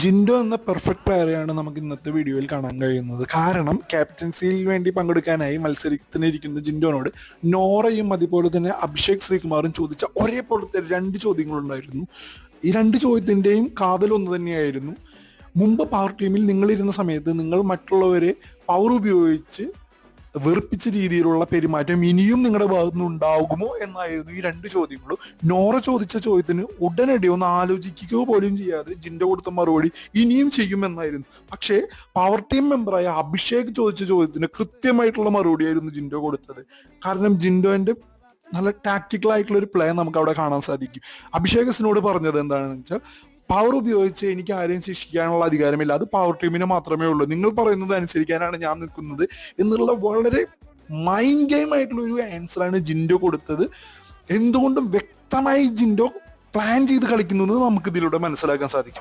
ജിൻഡോ എന്ന പെർഫെക്റ്റ് പ്ലെയറെയാണ് നമുക്ക് ഇന്നത്തെ വീഡിയോയിൽ കാണാൻ കഴിയുന്നത്. കാരണം ക്യാപ്റ്റൻസിയിൽ വേണ്ടി പങ്കെടുക്കാനായി മത്സരത്തിനിരിക്കുന്ന ജിൻഡോനോട് നോറയും അതുപോലെ തന്നെ അഭിഷേക് ശ്രീകുമാറും ചോദിച്ച ഒരേപോലത്തെ രണ്ട് ചോദ്യങ്ങളുണ്ടായിരുന്നു. ഈ രണ്ട് ചോദ്യത്തിന്റെയും കാതൽ ഒന്ന് തന്നെയായിരുന്നു. മുമ്പ് പവർ ടീമിൽ നിങ്ങളിരുന്ന സമയത്ത് നിങ്ങൾ മറ്റുള്ളവരെ പവർ ഉപയോഗിച്ച് വെറുപ്പിച്ച രീതിയിലുള്ള പെരുമാറ്റം ഇനിയും നിങ്ങളുടെ ഭാഗത്തു നിന്ന് ഉണ്ടാകുമോ എന്നായിരുന്നു ഈ രണ്ട് ചോദ്യങ്ങളും. നോറ ചോദിച്ച ചോദ്യത്തിന് ഉടനടി ഒന്ന് ആലോചിക്കുക പോലും ചെയ്യാതെ ജിൻഡോ കൊടുത്ത മറുപടി ഇനിയും ചെയ്യുമെന്നായിരുന്നു. പക്ഷേ പവർ ടീം മെമ്പറായ അഭിഷേക് ചോദിച്ച ചോദ്യത്തിന് കൃത്യമായിട്ടുള്ള മറുപടിയായിരുന്നു ജിൻഡോ കൊടുത്തത്. കാരണം ജിൻഡോന്റെ നല്ല ടാക്റ്റിക്കൽ ആയിട്ടുള്ള ഒരു പ്ലേ നമുക്ക് അവിടെ കാണാൻ സാധിക്കും. അഭിഷേകസിനോട് പറഞ്ഞത് എന്താണെന്ന് വെച്ചാൽ പവർ ഉപയോഗിച്ച് എനിക്ക് ആരെയും ശിക്ഷിക്കാനുള്ള അധികാരമില്ല. അത് പവർ ടീമിന് മാത്രമേ ഉള്ളൂ. നിങ്ങൾ പറയുന്നത് അനുസരിക്കാനാണ് ഞാൻ നിൽക്കുന്നത് എന്നുള്ള വളരെ മൈൻഡ് ഗെയിം ആയിട്ടുള്ള ഒരു ആൻസർ ആണ് ജിൻഡോ കൊടുത്തത്. എന്തുകൊണ്ടും വ്യക്തമായി ജിൻഡോ പ്ലാൻ ചെയ്ത് കളിക്കുന്നത് നമുക്ക് ഇതിലൂടെ മനസ്സിലാക്കാൻ സാധിക്കും.